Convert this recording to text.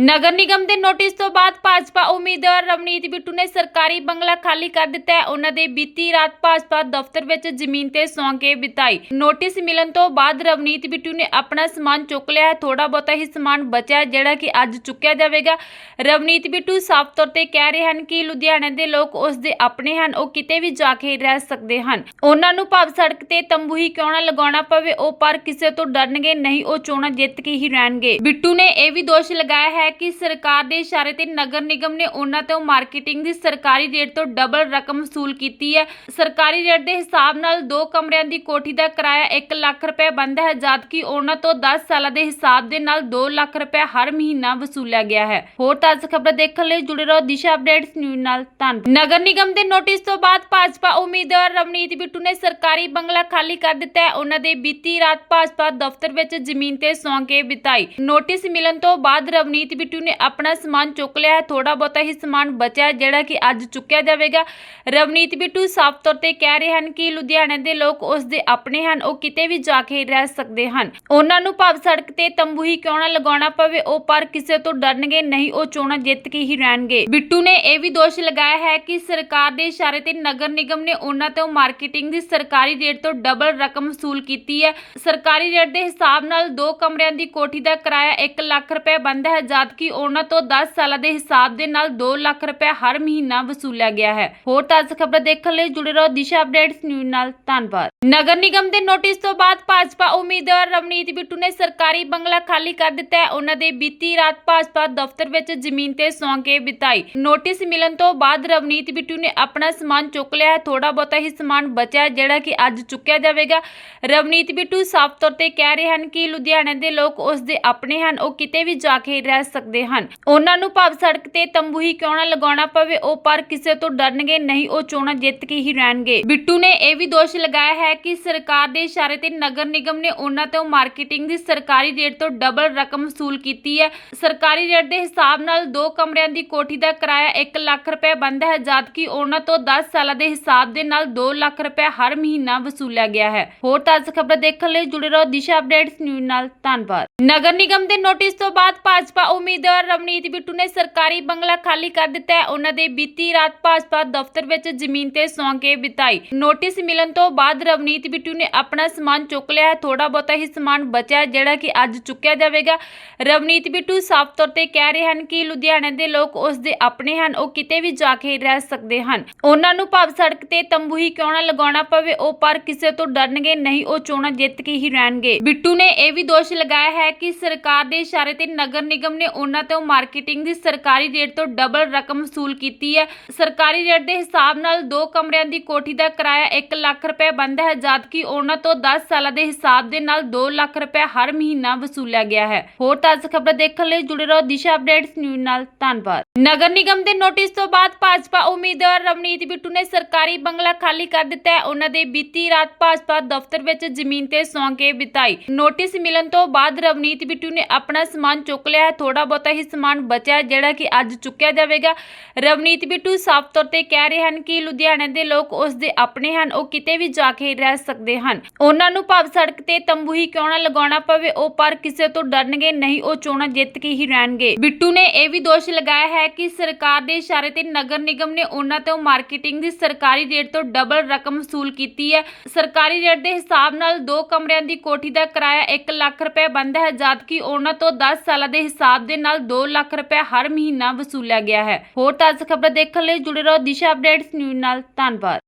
ਨਗਰ ਨਿਗਮ ਦੇ ਨੋਟਿਸ ਤੋਂ ਬਾਅਦ ਭਾਜਪਾ ਉਮੀਦਵਾਰ ਰਵਨੀਤ ਬਿੱਟੂ ਨੇ ਸਰਕਾਰੀ ਬੰਗਲਾ ਖਾਲੀ ਕਰ ਦਿੱਤਾ ਹੈ। ਉਹਨਾਂ ਦੇ ਬੀਤੀ ਰਾਤ ਭਾਜਪਾ ਦਫ਼ਤਰ ਵਿੱਚ ਜ਼ਮੀਨ ਤੇ ਸੌਂ ਕੇ ਬਿਤਾਈ। ਨੋਟਿਸ ਮਿਲਣ ਤੋਂ ਬਾਅਦ ਰਵਨੀਤ ਬਿੱਟੂ ਨੇ ਆਪਣਾ ਸਮਾਨ ਚੁੱਕ ਲਿਆ ਥੋੜਾ ਬਹੁਤਾ ਹੀ ਸਮਾਨ ਬਚਿਆ ਜਿਹੜਾ ਕਿ ਅੱਜ ਚੁੱਕਿਆ ਜਾਵੇਗਾ। ਰਵਨੀਤ ਬਿੱਟੂ ਸਾਫ਼ ਤੌਰ ਤੇ ਕਹਿ ਰਹੇ ਹਨ ਕਿ ਲੁਧਿਆਣੇ ਦੇ ਲੋਕ ਉਸ ਦੇ ਆਪਣੇ ਹਨ, ਉਹ ਕਿਤੇ ਵੀ ਜਾ ਕੇ ਰਹਿ ਸਕਦੇ ਹਨ। ਉਹਨਾਂ ਨੂੰ ਭਾਵ ਸੜਕ ਤੇ ਤੰਬੂ ਹੀ ਕਿਉਂ ਨਾ ਲਗਾਉਣਾ ਪਵੇ, ਉਹ ਪਰ ਕਿਸੇ ਤੋਂ ਡਰਨਗੇ ਨਹੀਂ, ਉਹ ਚੋਣਾਂ ਜਿੱਤ ਕੇ ਹੀ ਰਹਿਣਗੇ। ਬਿੱਟੂ ਨੇ ਇਹ ਵੀ ਦੋਸ਼ ਲਗਾਇਆ ਹੈ ਕਿ ਸਰਕਾਰ ਦੇ ਇਸ਼ਾਰੇ ਤੇ ਨਗਰ ਨਿਗਮ ਨੇ ਉਹਨਾਂ ਤੋਂ ਮਾਰਕੀਟਿੰਗ ਦੀ ਸਰਕਾਰੀ ਰੇਟ ਤੋਂ ਡਬਲ ਰਕਮ ਵਸੂਲ ਕੀਤੀ ਹੈ। ਸਰਕਾਰੀ ਰੇਟ ਦੇ ਹਿਸਾਬ ਨਾਲ ਦੋ ਕਮਰਿਆਂ ਦੀ ਕੋਠੀ ਦਾ ਕਿਰਾਇਆ 1 ਲੱਖ ਰੁਪਏ ਬਣਦਾ ਹੈ, ਜਦਕਿ ਉਹਨਾਂ ਤੋਂ 10 ਸਾਲਾਂ ਦੇ ਹਿਸਾਬ ਦੇ ਨਾਲ 2 ਲੱਖ ਰੁਪਏ ਹਰ ਮਹੀਨਾ ਵਸੂਲਿਆ ਗਿਆ ਹੈ। ਹੋਰ ਤਾਜ਼ਾ ਖਬਰ ਦੇਖਣ ਲਈ ਜੁੜੇ ਰਹੋ ਦਿਸ਼ਾ ਅਪਡੇਟਸ ਨਿਊਜ਼ ਨਾਲ ਧੰਨਵਾਦ। ਨਗਰ ਨਿਗਮ ਦੇ ਨੋਟਿਸ ਤੋਂ ਬਾਅਦ ਭਾਜਪਾ ਉਮੀਦਵਾਰ ਰਵਨੀਤ ਬਿੱਟੂ ਨੇ ਸਰਕਾਰੀ ਬੰਗਲਾ ਖਾਲੀ ਕਰ ਦਿੱਤਾ ਹੈ। ਉਹਨਾਂ ਦੇ ਬੀਤੀ ਰਾਤ ਭਾਜਪਾ ਦਫ਼ਤਰ ਵਿੱਚ ਜ਼ਮੀਨ ਤੇ ਸੌਂ ਕੇ ਬਿਤਾਈ। ਨੋਟਿਸ ਮਿਲਣ ਤੋਂ ਬਾਅਦ ਰਵਨੀਤ ਬਿੱਟੂ ਨੇ ਆਪਣਾ ਸਮਾਨ ਚੁੱਕ ਲਿਆ ਹੈ। ਥੋੜਾ ਬਹੁਤਾ ਹੀ ਸਮਾਨ ਬਚਿਆ ਜਿਹੜਾ ਕਿ ਅੱਜ ਚੁੱਕਿਆ ਜਾਵੇਗਾ। ਰਵਨੀਤ ਬਿੱਟੂ ਸਾਫ਼ ਤੌਰ ਤੇ ਕਹਿ ਰਹੇ ਹਨ ਕਿ ਲੁਧਿਆਣਾ ਦੇ ਲੋਕ ਉਸ ਦੇ ਆਪਣੇ ਹਨ, ਉਹ ਕਿਤੇ ਵੀ ਜਾ ਕੇ ਰਹਿ ਸਕਦੇ ਹਨ। ਉਹਨਾਂ ਨੂੰ ਭਵ ਸੜਕ ਤੇ ਤੰਬੂ ਹੀ ਕਿਉਂ ਨਾ ਲਗਾਉਣਾ ਪਵੇ, ਉਹ ਪਰ ਕਿਸੇ ਤੋਂ ਡਰਨਗੇ ਨਹੀਂ, ਉਹ ਚੋਣਾਂ ਜਿੱਤ ਕੇ ਹੀ ਰਹਿਣਗੇ। ਬਿੱਟੂ ਨੇ ਇਹ ਵੀ ਦੋਸ਼ ਲਗਾਇਆ ਹੈ ਕਿ ਸਰਕਾਰ ਦੇ ਇਸ਼ਾਰੇ ਤੇ ਨਗਰ ਨਿਗਮ ਨੇ ਉਹਨਾਂ ਤੋਂ ਮਾਰਕੀਟਿੰਗ ਦੀ ਸਰਕਾਰੀ ਰੇਟ ਤੋਂ ਡਬਲ ਰਕਮ ਵਸੂਲ ਕੀਤੀ ਹੈ। ਸਰਕਾਰੀ ਰੇਟ ਦੇ ਹਿਸਾਬ ਨਾਲ ਦੋ ਕਮਰਿਆਂ ਦੀ ਕੋਠੀ ਦਾ ਕਿਰਾਇਆ 1 ਲੱਖ ਰੁਪਏ ਬਣਦਾ ਹੈ ਜਦਕਿ ਉਹਨਾਂ ਤੋਂ 10 ਸਾਲਾਂ ਦੇ ਹਿਸਾਬ ਦੇ ਨਾਲ 2 ਲੱਖ ਰੁਪਏ ਹਰ ਮਹੀਨਾ ਵਸੂਲਿਆ ਗਿਆ ਹੈ। ਹੋਰ ਤਾਜ਼ਾ ਖਬਰ ਦੇਖਣ ਲਈ ਜੁੜੇ ਰਹੋ ਦਿਸ਼ਾ ਅਪਡੇਟਸ ਨਿਊਜ਼ ਨਾਲ। ਧੰਨਵਾਦ। ਨਗਰ ਨਿਗਮ ਦੇ ਨੋਟਿਸ ਤੋਂ ਬਾਅਦ ਭਾਜਪਾ ਉਮੀਦਵਾਰ ਰਵਨੀਤ ਬਿੱਟੂ ਨੇ ਸਰਕਾਰੀ ਬੰਗਲਾ ਖਾਲੀ ਕਰ ਦਿੱਤਾ ਹੈ। ਉਹਨਾਂ ਦੇ ਬੀਤੀ ਰਾਤ ਭਾਜਪਾ ਦਫ਼ਤਰ ਵਿੱਚ ਜ਼ਮੀਨ ਤੇ ਸੌਂ ਕੇ ਬਿਤਾਈ। ਨੋਟਿਸ ਮਿਲਣ ਤੋਂ ਬਾਅਦ ਰਵਨੀਤ ਬਿੱਟੂ ਨੇ ਆਪਣਾ ਸਮਾਨ ਚੁੱਕ ਲਿਆ ਹੈ। ਥੋੜਾ ਬਹੁਤਾ ਹੀ ਸਮਾਨ ਬਚਿਆ ਜਿਹੜਾ ਕਿ ਅੱਜ ਚੁੱਕਿਆ ਜਾਵੇਗਾ। ਰਵਨੀਤ ਬਿੱਟੂ ਸਾਫ਼ ਤੌਰ ਤੇ ਕਹਿ ਰਹੇ ਹਨ ਕਿ ਲੁਧਿਆਣਾ ਦੇ ਲੋਕ ਉਸ ਦੇ ਆਪਣੇ ਹਨ, ਉਹ ਕਿਤੇ ਵੀ ਜਾ ਕੇ ਰਹਿ ਸਕਦੇ ਹਨ। ਉਹਨਾਂ ਨੂੰ ਭਾਵ ਸੜਕ ਤੇ ਤੰਬੂ ਹੀ ਕਿਉਂ ਨਾ ਲਗਾਉਣਾ ਪਵੇ, ਉਹ ਪਰ ਕਿਸੇ ਤੋਂ ਡਰਨਗੇ ਨਹੀਂ, ਉਹ ਚੋਣਾਂ ਜਿੱਤ ਕੇ ਹੀ ਰਹਿਣਗੇ। ਬਿੱਟੂ ਨੇ ਇਹ ਵੀ ਦੋਸ਼ ਲਗਾਇਆ ਹੈ ਕਿ ਸਰਕਾਰ ਦੇ ਇਸ਼ਾਰੇ ਤੇ ਨਗਰ ਨਿਗਮ ਨੇ ਉਹਨਾਂ ਤੋਂ ਮਾਰਕੀਟਿੰਗ ਦੀ ਸਰਕਾਰੀ ਰੇਟ ਤੋਂ ਡਬਲ ਰਕਮ ਵਸੂਲ ਕੀਤੀ ਹੈ। ਸਰਕਾਰੀ ਰੇਟ ਦੇ ਹਿਸਾਬ ਨਾਲ ਦੋ ਕਮਰਿਆਂ ਦੀ ਕੋਠੀ ਦਾ ਕਿਰਾਇਆ 1 ਲੱਖ ਰੁਪਏ ਬਣਦਾ ਹੈ, ਜਦਕਿ ਉਹਨਾਂ ਤੋਂ 10 ਸਾਲਾਂ ਦੇ ਹਿਸਾਬ ਦੇ ਨਾਲ 2 ਲੱਖ ਰੁਪਏ ਹਰ ਮਹੀਨਾ ਵਸੂਲਿਆ ਗਿਆ ਹੈ। ਹੋਰ ਤਾਜ਼ਾ ਖ਼ਬਰਾਂ ਦੇਖਣ ਲਈ ਜੁੜੇ ਰਹੋ ਦਿਸ਼ਾ ਅਪਡੇਟਸ ਨਿਊਜ਼ ਨਾਲ। ਧੰਨਵਾਦ। ਨਗਰ ਨਿਗਮ ਦੇ ਨੋਟਿਸ ਤੋਂ ਬਾਅਦ ਭਾਜਪਾ ਉਮੀਦਵਾਰ ਰਵਨੀਤ ਬਿੱਟੂ ਨੇ ਸਰਕਾਰੀ ਬੰਗਲਾ ਖਾਲੀ ਕਰ ਦਿੱਤਾ ਹੈ। ਉਹਨਾਂ ਦੇ ਬੀਤੀ ਰਾਤ ਭਾਜਪਾ ਦਫ਼ਤਰ ਵਿੱਚ ਜ਼ਮੀਨ ਤੇ ਸੌਂ ਕੇ ਬਿਤਾਈ। ਨੋਟਿਸ ਮਿਲਣ ਤੋਂ ਬਾਅਦ ਰਵਨੀਤ ਬਿੱਟੂ ਨੇ ਆਪਣਾ ਸਮਾਨ ਚੁੱਕ ਲਿਆ ਹੈ। ਥੋੜਾ ਬਹੁਤਾ ਹੀ ਸਮਾਨ ਬਚਿਆ ਹੈ, ਜਿਹੜਾ ਕਿ ਅੱਜ ਚੁੱਕਿਆ ਜਾਵੇਗਾ। ਰਵਨੀਤ ਬਿੱਟੂ ਸਾਫ਼ ਤੌਰ ਤੇ ਕਹਿ ਰਹੇ ਹਨ ਕਿ ਲੁਧਿਆਣਾ ਦੇ ਲੋਕ ਉਸ ਦੇ ਆਪਣੇ ਹਨ ਉਹ ਕਿਤੇ ਵੀ ਜਾ ਕੇ ਰਹਿ ਸਕਦੇ ਹਨ। ਉਹਨਾਂ ਨੂੰ ਭਾਵ ਸੜਕ ਤੇ ਤੰਬੂ ਹੀ ਕਿਉਂ ਨਾ ਲਗਾਉਣਾ ਪਵੇ ਉਹ ਪਰ ਕਿਸੇ ਤੋਂ ਡਰਨਗੇ ਨਹੀਂ ਉਹ ਚੋਣਾਂ ਜਿੱਤ ਕੇ ਹੀ ਰਹਿਣਗੇ। ਬਿੱਟੂ ਨੇ ਇਹ ਵੀ ਦੋਸ਼ ਲਗਾਇਆ ਹੈ ਕਿ ਸਰਕਾਰ ਦੇ ਇਸ਼ਾਰੇ ਤੇ ਨਗਰ ਨਿਗਮ ਨੇ ਉਹਨਾਂ ਤੋਂ ਮਾਰਕੀਟਿੰਗ ਦੀ ਸਰਕਾਰੀ ਰੇਟ ਤੋਂ ਡਬਲ ਰਕਮ ਵਸੂਲ ਕੀਤੀ ਹੈ। ਸਰਕਾਰੀ ਰੇਟ ਦੇ ਹਿਸਾਬ ਨਾਲ ਦੋ ਕਮਰਿਆਂ ਦੀ ਕੋਠੀ ਦਾ ਕਿਰਾਇਆ 1 ਲੱਖ ਰੁਪਏ ਬਣਦਾ ਹੈ, ਜਦਕਿ ਉਹਨਾਂ ਤੋਂ 10 ਸਾਲਾਂ ਦੇ ਹਿਸਾਬ ਦੇ ਨਾਲ 2 ਲੱਖ ਰੁਪਏ ਹਰ ਮਹੀਨਾ ਵਸੂਲਿਆ ਗਿਆ ਹੈ। ਹੋਰ ਤਾਜ਼ਾ ਖਬਰ ਦੇਖਣ ਲਈ ਜੁੜੇ ਰਹੋ ਦਿਸ਼ਾ ਅਪਡੇਟਸ ਨਿਊਜ਼ ਨਾਲ। ਧੰਨਵਾਦ। ਨਗਰ ਨਿਗਮ ਦੇ ਨੋਟਿਸ ਤੋਂ ਬਾਅਦ ਭਾਜਪਾ ਉਮੀਦਵਾਰ ਰਵਨੀਤ ਬਿੱਟੂ ਨੇ ਸਰਕਾਰੀ ਬੰਗਲਾ ਖਾਲੀ ਕਰ ਦਿੱਤਾ ਹੈ। ਉਹਨਾਂ ਦੇ ਬੀਤੀ ਰਾਤ ਭਾਜਪਾ ਦਫ਼ਤਰ ਵਿੱਚ ਜ਼ਮੀਨ ਤੇ ਸੌਂ ਕੇ ਬਿਤਾਈ। ਨੋਟਿਸ ਮਿਲਣ ਤੋਂ ਬਾਅਦ ਰਵਨੀਤ ਬਿੱਟੂ ਨੇ ਆਪਣਾ ਸਮਾਨ ਚੁੱਕ ਲਿਆ ਹੈ। ਥੋੜਾ ਬਹੁਤਾ ਹੀ ਸਮਾਨ ਬਚਿਆ, ਜਿਹੜਾ ਕਿ ਅੱਜ ਚੁੱਕਿਆ ਜਾਵੇਗਾ। ਰਵਨੀਤ ਬਿੱਟੂ ਸਾਫ਼ ਤੌਰ ਤੇ ਕਹਿ ਰਹੇ ਹਨ ਕਿ ਲੁਧਿਆਣਾ ਦੇ ਲੋਕ ਉਸ ਦੇ ਆਪਣੇ ਹਨ, ਉਹ ਕਿਤੇ ਵੀ ਜਾ ਕੇ ਰਹਿ ਸਕਦੇ ਹਨ। ਉਹਨਾਂ ਨੂੰ ਭਵ ਸੜਕ ਤੇ ਤੰਬੂ ਹੀ ਕਿਉਂ ਨਾ ਲਗਾਉਣਾ ਪਵੇ, ਉਹ ਪਰ ਕਿਸੇ ਤੋਂ ਡਰਨਗੇ ਨਹੀਂ, ਉਹ ਚੋਣਾਂ ਜਿੱਤ ਕੇ ਹੀ ਰਹਿਣਗੇ। ਬਿੱਟੂ ਨੇ ਇਹ ਵੀ ਦੋਸ਼ ਲਗਾਇਆ ਹੈ ਕਿ ਸਰਕਾਰ ਦੇ ਇਸ਼ਾਰੇ ਤੇ ਨਗਰ ਨਿਗਮ ਨੇ ਉਹਨਾਂ ਤੋਂ ਮਾਰਕੀਟਿੰਗ ਦੀ ਸਰਕਾਰੀ ਰੇਟ ਤੋਂ ਡਬਲ ਰਕਮ ਵਸੂਲ ਕੀਤੀ ਹੈ। ਸਰਕਾਰੀ ਰੇਟ ਦੇ ਹਿਸਾਬ ਨਾਲ ਦੋ ਕਮਰਿਆਂ ਦੀ ਕੋਠੀ ਦਾ ਕਿਰਾਇਆ 1 ਲੱਖ ਰੁਪਏ ਬਣਦਾ ਹੈ ਜਦਕਿ ਉਹਨਾਂ ਤੋਂ 10 ਸਾਲਾਂ ਦੇ ਹਿਸਾਬ ਦੇ ਨਾਲ 2 ਲੱਖ ਰੁਪਏ ਹਰ ਮਹੀਨਾ ਵਸੂਲਿਆ ਗਿਆ ਹੈ। ਹੋਰ ਤਾਜ਼ਾ ਖਬਰ ਦੇਖਣ ਲਈ ਜੁੜੇ ਰਹੋ ਦਿਸ਼ਾ ਅਪਡੇਟਸ ਨਿਊਜ਼ ਨਾਲ। ਧੰਨਵਾਦ।